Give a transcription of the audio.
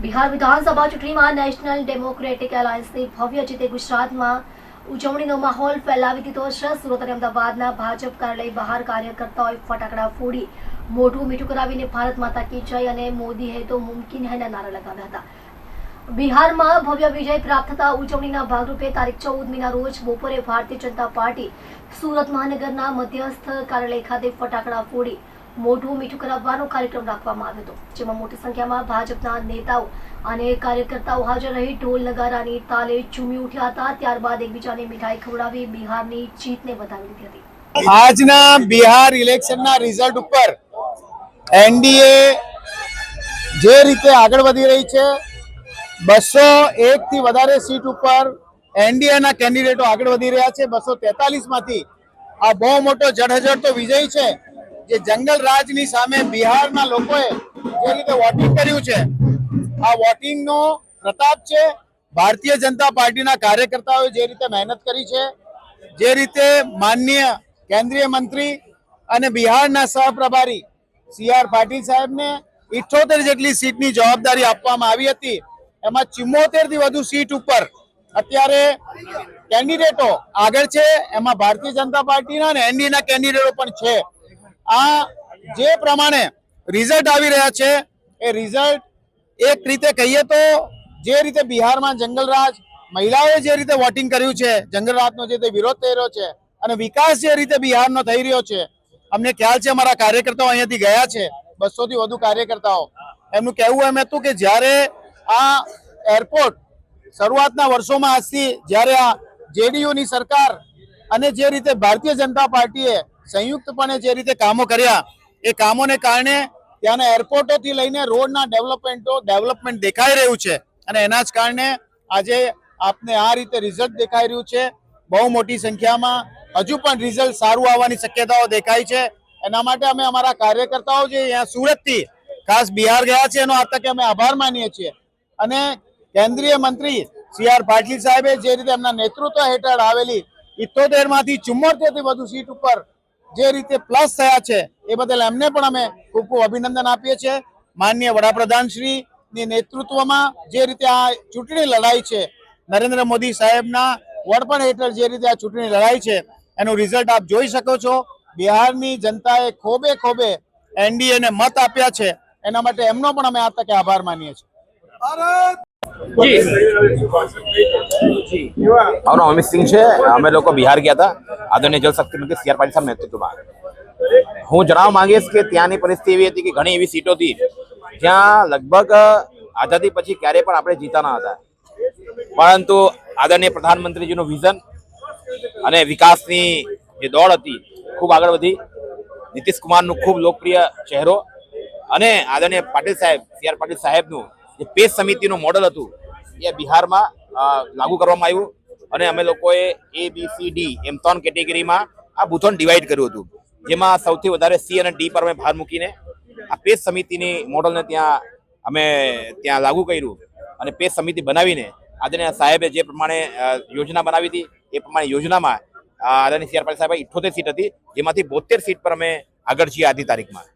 બિહાર વિધાનસભા ચૂંટણીમાં national democratic એલાયન્સની ભવ્ય જીતે ગુજરાતમાં ઉજવણીનો માહોલ ફેલાવી દીધો. છે સુરત અને અમદાવાદના ભાજપ કાર્યાલય બહાર કાર્યકર્તાઓએ ફટાકડા ફોડી મોઢું મીઠું કરાવીને ભારત માતા કી જય અને મોદી હે તો મુમકિન હૈના નારા લગાવ્યા હતા. બિહારમાં ભવ્ય વિજય પ્રાપ્ત થતા ઉજવણીના ભાગરૂપે તારીખ ચૌદમીના રોજ બપોરે ભારતીય જનતા પાર્ટી સુરત મહાનગરના મધ્યસ્થ કાર્યાલય ખાતે ફટાકડા ફોડી મોઢું મીઠું કરાવવાનો કાર્યક્રમ રાખવામાં આવ્યો હતો, જેમાં મોટી સંખ્યામાં ભાજપના નેતાઓ અને કાર્યકર્તાઓ હાજર રહી, ઢોલ નગારાની તાલે ઝૂમી ઉઠ્યા હતા, ત્યારબાદ એકબીજાને મીઠાઈ ખવડાવી બિહારની જીતને વધાવી દીધી હતી. આજના બિહાર ઇલેક્શનના રિઝલ્ટ ઉપર એનડીએ જે રીતે આગળ વધી રહી છે, બસો એક થી વધારે સીટ ઉપર એનડીએના કેન્ડિડેટો આગળ વધી રહ્યા છે. બસો તેતાલીસમાંથી આ બહુ મોટો જડહજડતો વિજય છે. જે જંગલ રાજની સામે બિહારના લોકોએ જે રીતે વોટિંગ કર્યું છે, આ વોટિંગનો પ્રતાપ છે ભારતીય જનતા પાર્ટીના કાર્યકર્તાઓએ જે રીતે મહેનત કરી છે, જે રીતે માનનીય કેન્દ્રીય મંત્રી અને બિહારના સહપ્રભારી સી આર પાટીલ સાહેબને ઇઠોતેર જેટલી સીટની જવાબદારી આપવામાં આવી હતી. એમાં ચુમ્મોતેરથી વધુ સીટ ઉપર અત્યારે કેન્ડિડેટો આગળ છે. એમાં ભારતીય જનતા પાર્ટીના અને એનડીએના કેન્ડિડેટો પણ છે. આ જે પ્રમાણે રિઝલ્ટ આવી રહ્યા છે, એ રિઝલ્ટ એક રીતે કહીએ તો જે રીતે બિહારમાં જંગલરાજ મહિલાઓએ જે રીતે વોટિંગ કર્યું છે, જંગલરાજનો જે તે વિરોધ થઈ રહ્યો છે અને વિકાસ જે રીતે બિહારનો થઈ રહ્યો છે, અમને ખ્યાલ છે અમારા કાર્યકર્તાઓ અહીંયાથી ગયા છે, બસોથી વધુ કાર્યકર્તાઓ. એમનું કહેવું એમ હતું કે જ્યારે આ એરપોર્ટ શરૂઆતના વર્ષોમાં આજથી જ્યારે આ જેડીયુની સરકાર અને જે રીતે ભારતીય જનતા પાર્ટીએ સંયુક્તપણે જે રીતે કામો કર્યા, એ કામોને કારણે ત્યાંના એરપોર્ટોથી લઈને રોડના ડેવલપમેન્ટો ડેવલપમેન્ટ દેખાઈ રહ્યું છે. અને એના જ કારણે આજે આપને આ રીતે રિઝલ્ટ દેખાઈ રહ્યું છે. બહુ મોટી સંખ્યામાં હજુ પણ રિઝલ્ટ સારું આવવાની શક્યતાઓ દેખાય છે. એના માટે અમે અમારા કાર્યકર્તાઓ જે અહીંયા સુરતથી, ખાસ બિહાર ગયા છે એનો આ તકે અમે આભાર માનીએ છીએ. અને કેન્દ્રીય મંત્રી સી આર પાટીલ સાહેબે જે રીતે એમના નેતૃત્વ હેઠળ આવેલી ઇત્તોતેરમાંથી ચુમ્મોતેરથી વધુ સીટ ઉપર જે રીતે પ્લસ થયા છે, એ બદલ એમને પણ અમે ખૂબ ખૂબ અભિનંદન આપીએ છીએ. માનનીય વડાપ્રધાન શ્રી ની નેતૃત્વમાં જે રીતે આ ચૂંટણી લડાઈ છે, નરેન્દ્ર મોદી સાહેબના વડપણ હેઠળ જે રીતે આ ચૂંટણી લડાઈ છે, એનું રિઝલ્ટ આપ જોઈ શકો છો. બિહારની જનતાએ ખોબે ખોબે એનડીએ ને મત આપ્યા છે, એના માટે એમનો પણ અમે આ તકે આભાર માનીએ છીએ. મારું નામ અમિત સિંહ છે. અમે લોકો બિહાર ગયા હતા. આદરણીય જલ શક્તિ મંત્રી સી આર પાટીલ સાહેબ નેતૃત્વમાં. હું જણાવવા માંગીશ કે ત્યાંની પરિસ્થિતિ એવી હતી કે ઘણી એવી સીટો હતી જ્યાં લગભગ આઝાદી પછી ક્યારેય પણ આપણે જીતા ન હતા. પરંતુ આદરણીય પ્રધાનમંત્રીજીનું વિઝન અને વિકાસની જે દોડ હતી ખૂબ આગળ વધી. નીતિશ કુમારનું ખૂબ લોકપ્રિય ચહેરો અને આદરણીય પાટીલ સાહેબ સી આર પાટીલ સાહેબનું પેજ સમિતિનું મોડલ હતું એ બિહારમાં લાગુ કરવામાં આવ્યું અને અમે લોકોએ એ બી સી ડી એમ ત્રણ કેટેગરીમાં આ બુથોન ડિવાઈડ કર્યું હતું. જેમાં સૌથી વધારે સી અને ડી પર અમે ભાર મૂકીને આ પેજ સમિતિની મોડલને ત્યાં અમે ત્યાં લાગુ કર્યું અને પેજ સમિતિ બનાવીને આદરણીય સાહેબે જે પ્રમાણે યોજના બનાવી હતી, એ પ્રમાણે યોજનામાં આદરણીય સીઆર પાટીલ સાહેબ ઇઠ્ઠોતેર સીટ હતી, જેમાંથી બોતેર સીટ પર અમે આગળ છીએ આજની તારીખમાં.